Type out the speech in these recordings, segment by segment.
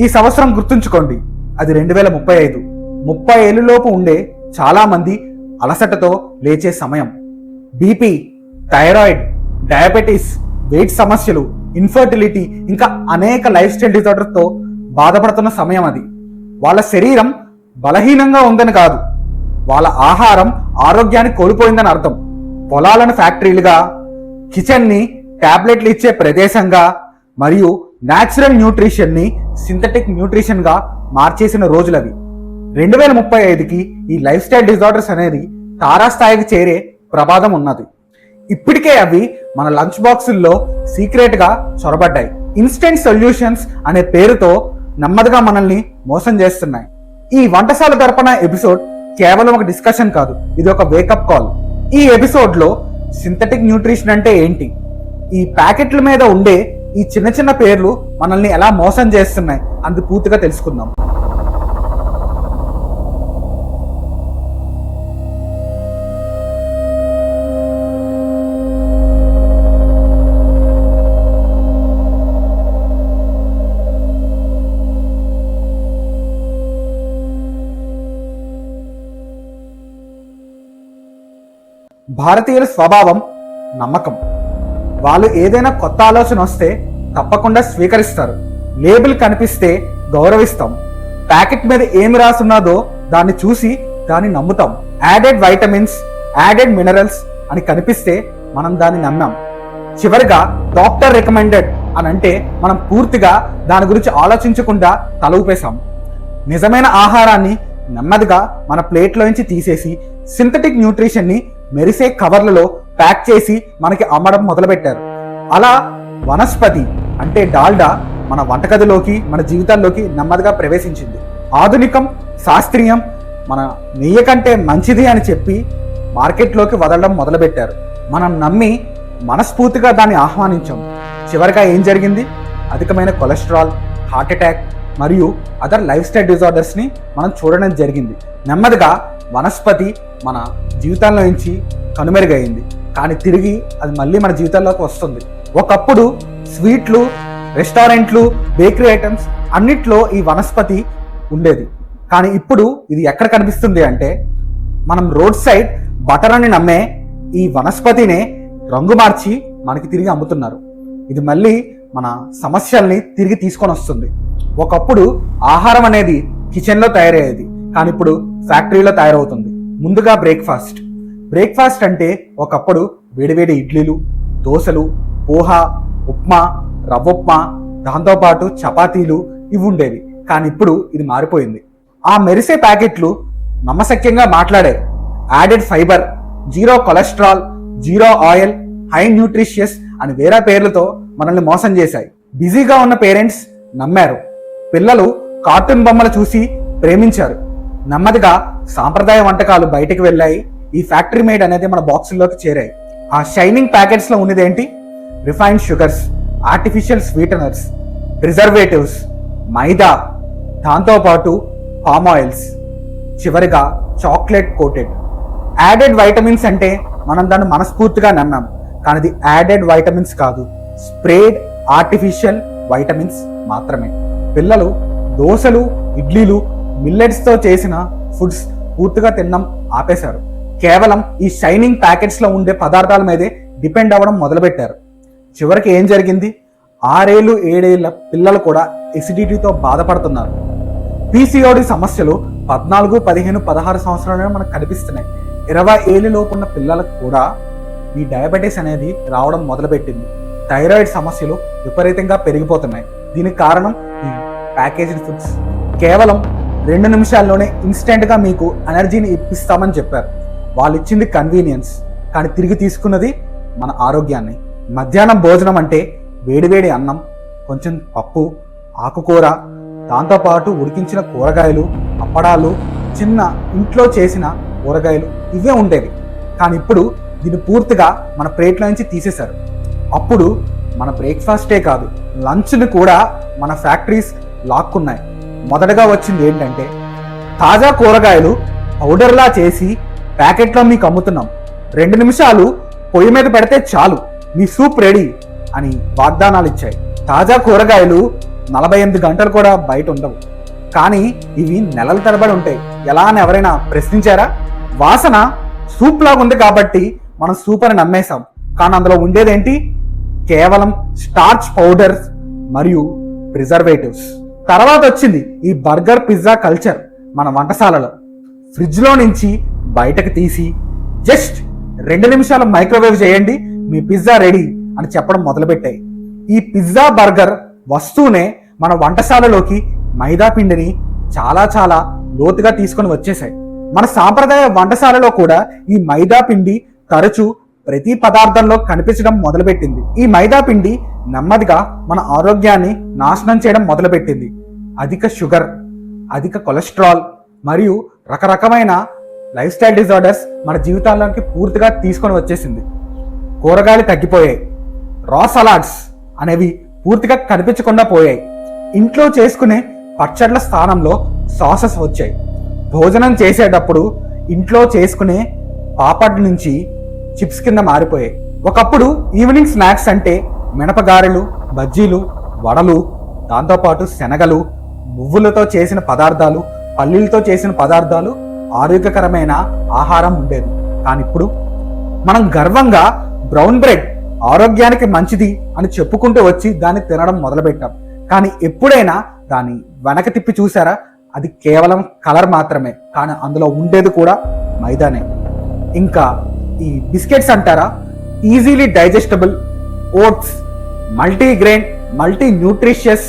ఈ సంవత్సరం గుర్తుంచుకోండి అది రెండు వేల ముప్పై ఐదు. ముప్పై ఏళ్ళలోపు ఉండే చాలామంది అలసటతో లేచే సమయం. బీపీ థైరాయిడ్ డయాబెటీస్ వెయిట్ సమస్యలు ఇన్ఫర్టిలిటీ ఇంకా అనేక లైఫ్ స్టైల్ డిజార్డర్తో బాధపడుతున్న సమయం అది. వాళ్ళ శరీరం బలహీనంగా ఉందని కాదు వాళ్ళ ఆహారం ఆరోగ్యాన్ని కోల్పోయిందని అర్థం. పొలాలను ఫ్యాక్టరీలుగా కిచెన్ని టాబ్లెట్లు ఇచ్చే ప్రదేశంగా మరియు న్యాచురల్ న్యూట్రిషన్ని సింథటిక్ న్యూట్రిషన్గా మార్చేసిన రోజులవి. రెండు వేల ముప్పై ఐదుకి ఈ లైఫ్ స్టైల్ డిజార్డర్స్ అనేది తారాస్థాయికి చేరే ప్రమాదం ఉన్నది. ఇప్పటికే అవి మన లంచ్ బాక్సుల్లో సీక్రెట్గా చొరబడ్డాయి. ఇన్స్టెంట్ సొల్యూషన్స్ అనే పేరుతో నెమ్మదిగా మనల్ని మోసం చేస్తున్నాయి. ఈ వంటశాల తరపున ఎపిసోడ్ కేవలం ఒక డిస్కషన్ కాదు ఇది ఒక వేకప్ కాల్. ఈ ఎపిసోడ్లో సింథటిక్ న్యూట్రిషన్ అంటే ఏంటి? ఈ ప్యాకెట్ల మీద ఉండే ఈ చిన్న చిన్న పేర్లు మనల్ని ఎలా మోసం చేస్తున్నాయి అందు పూర్తిగా తెలుసుకుందాం. భారతీయుల స్వభావం నమ్మకం. వాళ్ళు ఏదైనా కొత్త ఆలోచన వస్తే తప్పకుండా స్వీకరిస్తారు. లేబుల్ కనిపిస్తే గౌరవిస్తాం. ప్యాకెట్ మీద ఏమి రాసున్నదో దాన్ని చూసి దాన్ని నమ్ముతాం. యాడెడ్ వైటమిన్స్ యాడెడ్ మినరల్స్ అని కనిపిస్తే మనం దాన్ని నమ్మాం. చివరిగా డాక్టర్ రికమెండెడ్ అని అంటే మనం పూర్తిగా దాని గురించి ఆలోచించకుండా తల ఊపేశాం. నిజమైన ఆహారాన్ని నెమ్మదిగా మన ప్లేట్లో నుంచి తీసేసి సింథటిక్ న్యూట్రిషన్ని మెరిసే కవర్లలో ప్యాక్ చేసి మనకి అమ్మడం మొదలుపెట్టారు. అలా వనస్పతి అంటే డాల్డా మన వంటగదిలోకి మన జీవితాల్లోకి నెమ్మదిగా ప్రవేశించింది. ఆధునికం శాస్త్రీయం మన నెయ్యి కంటే మంచిది అని చెప్పి మార్కెట్లోకి వదలడం మొదలుపెట్టారు. మనం నమ్మి మనస్ఫూర్తిగా దాన్ని ఆహ్వానించాం. చివరిగా ఏం జరిగింది? అధికమైన కొలెస్ట్రాల్ హార్ట్ అటాక్ మరియు అదర్ లైఫ్ స్టైల్ డిజార్డర్స్ని మనం చూడడం జరిగింది. నెమ్మదిగా వనస్పతి మన జీవితంలో నుంచి కనుమెరుగైంది. కానీ తిరిగి అది మళ్ళీ మన జీవితాల్లోకి వస్తుంది. ఒకప్పుడు స్వీట్లు రెస్టారెంట్లు బేకరీ ఐటమ్స్ అన్నిట్లో ఈ వనస్పతి ఉండేది. కానీ ఇప్పుడు ఇది ఎక్కడ కనిపిస్తుంది అంటే మనం రోడ్ సైడ్ బటర్ అని నమ్మే ఈ వనస్పతినే రంగు మార్చి మనకి తిరిగి అమ్ముతున్నారు. ఇది మళ్ళీ మన సమస్యల్ని తిరిగి తీసుకొని వస్తుంది. ఒకప్పుడు ఆహారం అనేది కిచెన్లో తయారయ్యేది. కానీ ఇప్పుడు ఫ్యాక్టరీలో తయారవుతుంది. ముందుగా బ్రేక్ఫాస్ట్ బ్రేక్ఫాస్ట్ అంటే ఒకప్పుడు వేడివేడి ఇడ్లీలు దోశలు పోహ ఉప్మా రవ్వ ఉప్మా దాంతోపాటు చపాతీలు ఇవి ఉండేవి. కానీ ఇప్పుడు ఇది మారిపోయింది. ఆ మెరిసే ప్యాకెట్లు నమ్మశక్యంగా మాట్లాడే added fibre zero cholesterol zero oil high nutritious అని వేరే పేర్లతో మనల్ని మోసం చేశాయి. బిజీగా ఉన్న పేరెంట్స్ నమ్మారు. పిల్లలు కార్టూన్ బొమ్మలు చూసి ప్రేమించారు. నెమ్మదిగా సాంప్రదాయ వంటకాలు బయటకు వెళ్ళాయి. ఈ ఫ్యాక్టరీ మేడ్ అనేది మన బాక్సుల్లోకి చేరాయి. ఆ షైనింగ్ ప్యాకెట్స్లో ఉన్నదేంటి? ఉన్నది ఏంటి refined sugars artificial sweeteners preservatives maida దాంతోపాటు పామ్ ఆయిల్స్ చివరిగా చాక్లెట్ కోటెడ్. యాడెడ్ వైటమిన్స్ అంటే మనం దాన్ని మనస్ఫూర్తిగా నమ్మాం. కానీ అది యాడెడ్ వైటమిన్స్ కాదు. స్ప్రేడ్ ఆర్టిఫిషియల్ వైటమిన్స్ మాత్రమే. పిల్లలు దోశలు ఇడ్లీలు మిల్లెట్స్తో చేసిన ఫుడ్స్ పూర్తిగా తినడం ఆపేశారు. కేవలం ఈ షైనింగ్ ప్యాకెట్స్లో ఉండే పదార్థాల మీదే డిపెండ్ అవ్వడం మొదలుపెట్టారు. చివరికి ఏం జరిగింది? ఆరేళ్ళు ఏడేళ్ళ పిల్లలు కూడా ఎసిడిటీతో బాధపడుతున్నారు. పీసీఓడి సమస్యలు పద్నాలుగు పదిహేను పదహారు సంవత్సరాలనే మనకు కనిపిస్తున్నాయి. ఇరవై ఏళ్ళలోపు ఉన్న పిల్లలకు కూడా ఈ డయాబెటీస్ అనేది రావడం మొదలుపెట్టింది. థైరాయిడ్ సమస్యలు విపరీతంగా పెరిగిపోతున్నాయి. దీనికి కారణం ఈ ప్యాకేజ్డ్ ఫుడ్స్. కేవలం రెండు నిమిషాల్లోనే ఇన్స్టెంట్గా మీకు ఎనర్జీని ఇప్పిస్తామని చెప్పారు. వాళ్ళు ఇచ్చింది కన్వీనియన్స్ కానీ తిరిగి తీసుకున్నది మన ఆరోగ్యాన్ని. మధ్యాహ్నం భోజనం అంటే వేడివేడి అన్నం కొంచెం పప్పు ఆకుకూర దాంతోపాటు ఉడికించిన కూరగాయలు అప్పడాలు చిన్న ఇంట్లో చేసిన కూరగాయలు ఇవే ఉండేవి. కానీ ఇప్పుడు దీన్ని పూర్తిగా మన ప్లేట్లో నుంచి తీసేశారు. అప్పుడు మన బ్రేక్ఫాస్టే కాదు లంచ్ని కూడా మన ఫ్యాక్టరీస్ లాక్కున్నాయి. మొదటగా వచ్చింది ఏంటంటే తాజా కూరగాయలు పౌడర్లా చేసి ప్యాకెట్లో మీకు అమ్ముతున్నాం. రెండు నిమిషాలు పొయ్యి మీద పెడితే చాలు. మీ సూప్ రెడీ అని వాగ్దానాలు ఇచ్చాయి. తాజా కూరగాయలు నలభై ఎనిమిది గంటలు కూడా బయట ఉండవు. కానీ ఇవి నెలల తరబడి ఉంటాయి. ఎలా అని ఎవరైనా ప్రశ్నించారా? వాసన సూప్ లాగా ఉంది కాబట్టి మనం సూప్ అని నమ్మేశాం. కానీ అందులో ఉండేదేంటి? కేవలం స్టార్చ్ పౌడర్స్ మరియు ప్రిజర్వేటివ్స్. తర్వాత వచ్చింది ఈ బర్గర్ పిజ్జా కల్చర్ మన వంటశాలలో. ఫ్రిడ్జ్లో నుంచి బయటకు తీసి జస్ట్ రెండు నిమిషాలు మైక్రోవేవ్ చేయండి మీ పిజ్జా రెడీ అని చెప్పడం మొదలుపెట్టాయి. ఈ పిజ్జా బర్గర్ వస్తూనే మన వంటశాలలోకి మైదా పిండిని చాలా చాలా లోతుగా తీసుకొని వచ్చేసాయి మన సాంప్రదాయ వంటశాలలో కూడా ఈ మైదా పిండి తరచూ ప్రతి పదార్థంలో కనిపించడం మొదలుపెట్టింది. ఈ మైదా పిండి నెమ్మదిగా మన ఆరోగ్యాన్ని నాశనం చేయడం మొదలుపెట్టింది. అధిక షుగర్ అధిక కొలెస్ట్రాల్ మరియు రకరకమైన లైఫ్ స్టైల్ డిజార్డర్స్ మన జీవితాల్లోకి పూర్తిగా తీసుకొని వచ్చేసింది. కూరగాయలు తగ్గిపోయాయి. రా సలాడ్స్ అనేవి పూర్తిగా కనిపించకుండా పోయాయి. ఇంట్లో చేసుకునే పచ్చళ్ళ స్థానంలో సాసెస్ వచ్చాయి. భోజనం చేసేటప్పుడు ఇంట్లో చేసుకునే పాపడ్ నుంచి చిప్స్ కింద మారిపోయాయి. ఒకప్పుడు ఈవినింగ్ స్నాక్స్ అంటే మినపగారెలు బజ్జీలు వడలు దాంతోపాటు శనగలు నువ్వులతో చేసిన పదార్థాలు పల్లీలతో చేసిన పదార్థాలు ఆరోగ్యకరమైన ఆహారం ఉండేది. కానీ ఇప్పుడు మనం గర్వంగా బ్రౌన్ బ్రెడ్ ఆరోగ్యానికి మంచిది అని చెప్పుకుంటూ వచ్చి దాన్ని తినడం మొదలుపెట్టాం. కానీ ఎప్పుడైనా దాన్ని వెనక తిప్పి చూసారా? అది కేవలం కలర్ మాత్రమే. కానీ అందులో ఉండేది కూడా మైదానే. ఇంకా ఈ బిస్కెట్స్ అంటారా? Easily digestible oats multigrain multi nutritious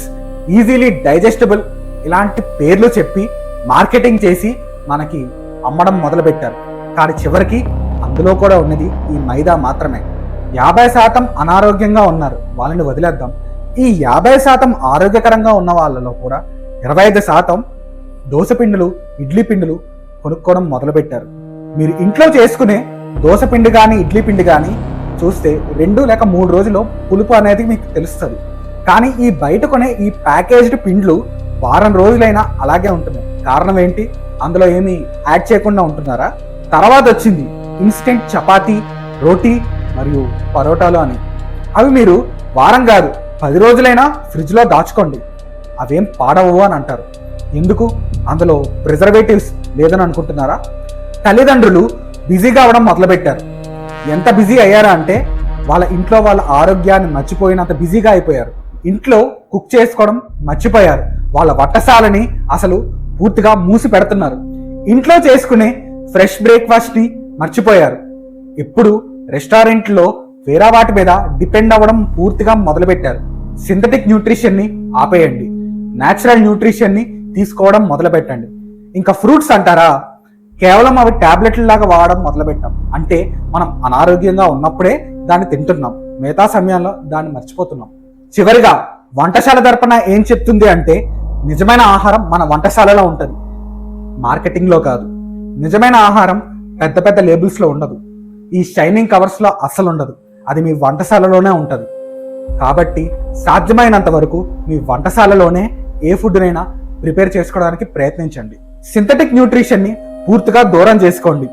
easily digestible ఇలాంటి పేర్లు చెప్పి మార్కెటింగ్ చేసి మనకి అమ్మడం మొదలుపెట్టారు. కానీ చివరికి అందులో కూడా ఉన్నది ఈ మైదా మాత్రమే. యాభై శాతం అనారోగ్యంగా ఉన్నారు. వాళ్ళని వదిలేద్దాం. ఈ యాభై శాతం ఆరోగ్యకరంగా ఉన్న వాళ్ళలో కూడా ఇరవై ఐదు శాతం దోశ పిండులు ఇడ్లీ పిండులు కొనుక్కోవడం మొదలుపెట్టారు. మీరు ఇంట్లో చేసుకునే దోశ పిండి కానీ ఇడ్లీ పిండి కానీ చూస్తే రెండు లేక మూడు రోజుల్లో పులుపు అనేది మీకు తెలుస్తుంది. కానీ ఈ బయట కొనే ఈ ప్యాకేజ్డ్ పిండ్లు వారం రోజులైనా అలాగే ఉంటుంది కారణం ఏంటి? అందులో ఏమి యాడ్ చేయకుండా ఉంటున్నారా? తర్వాత వచ్చింది ఇన్స్టెంట్ చపాతీ రోటీ మరియు పరోటాలు అని. అవి మీరు వారం కాదు పది రోజులైనా ఫ్రిడ్జ్లో దాచుకోండి. అవేం పాడవు అని అంటారు. ఎందుకు? అందులో ప్రిజర్వేటివ్స్ లేదని అనుకుంటున్నారా? తల్లిదండ్రులు బిజీగా అవడం మొదలుపెట్టారు. ఎంత బిజీ అయ్యారా అంటే వాళ్ళ ఇంట్లో వాళ్ళ ఆరోగ్యాన్ని మర్చిపోయినంత బిజీగా అయిపోయారు. ఇంట్లో కుక్ చేసుకోవడం మర్చిపోయారు. వాళ్ళ వంటశాలని అసలు పూర్తిగా మూసి పెడుతున్నారు. ఇంట్లో చేసుకునే ఫ్రెష్ బ్రేక్ఫాస్ట్ని మర్చిపోయారు. ఇప్పుడు రెస్టారెంట్లో వేరే వాటి మీద డిపెండ్ అవ్వడం పూర్తిగా మొదలుపెట్టారు. సింథటిక్ న్యూట్రిషన్ని ఆపేయండి. న్యాచురల్ న్యూట్రిషన్ని తీసుకోవడం మొదలుపెట్టండి. ఇంకా ఫ్రూట్స్ అంటారా? కేవలం అవి ట్యాబ్లెట్ల లాగా వాడడం మొదలుపెట్టాం. అంటే మనం అనారోగ్యంగా ఉన్నప్పుడే దాన్ని తింటున్నాం. మిగతా సమయంలో దాన్ని మర్చిపోతున్నాం. చివరిగా వంటశాల దర్పణ ఏం చెప్తుంది అంటే నిజమైన ఆహారం మన వంటశాలలో ఉంటుంది. మార్కెటింగ్లో కాదు. నిజమైన ఆహారం పెద్ద పెద్ద లేబుల్స్లో ఉండదు. ఈ షైనింగ్ కవర్స్లో అస్సలు ఉండదు. అది మీ వంటశాలలోనే ఉంటుంది. కాబట్టి సాధ్యమైనంత వరకు మీ వంటశాలలోనే ఏ ఫుడ్నైనా ప్రిపేర్ చేసుకోవడానికి ప్రయత్నించండి. సింథటిక్ న్యూట్రిషన్ని పూర్తిగా దూరం చేసుకోండి.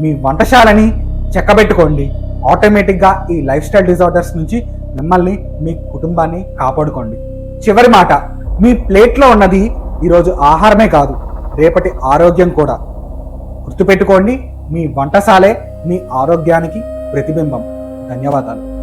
మీ వంటశాలని చెక్కబెట్టుకోండి. ఆటోమేటిక్గా ఈ లైఫ్ స్టైల్ డిజార్డర్స్ నుంచి మిమ్మల్ని మీ కుటుంబాన్ని కాపాడుకోండి. చివరి మాట మీ ప్లేట్లో ఉన్నది ఈరోజు ఆహారమే కాదు రేపటి ఆరోగ్యం కూడా. గుర్తుపెట్టుకోండి మీ వంటశాలే మీ ఆరోగ్యానికి ప్రతిబింబం. ధన్యవాదాలు.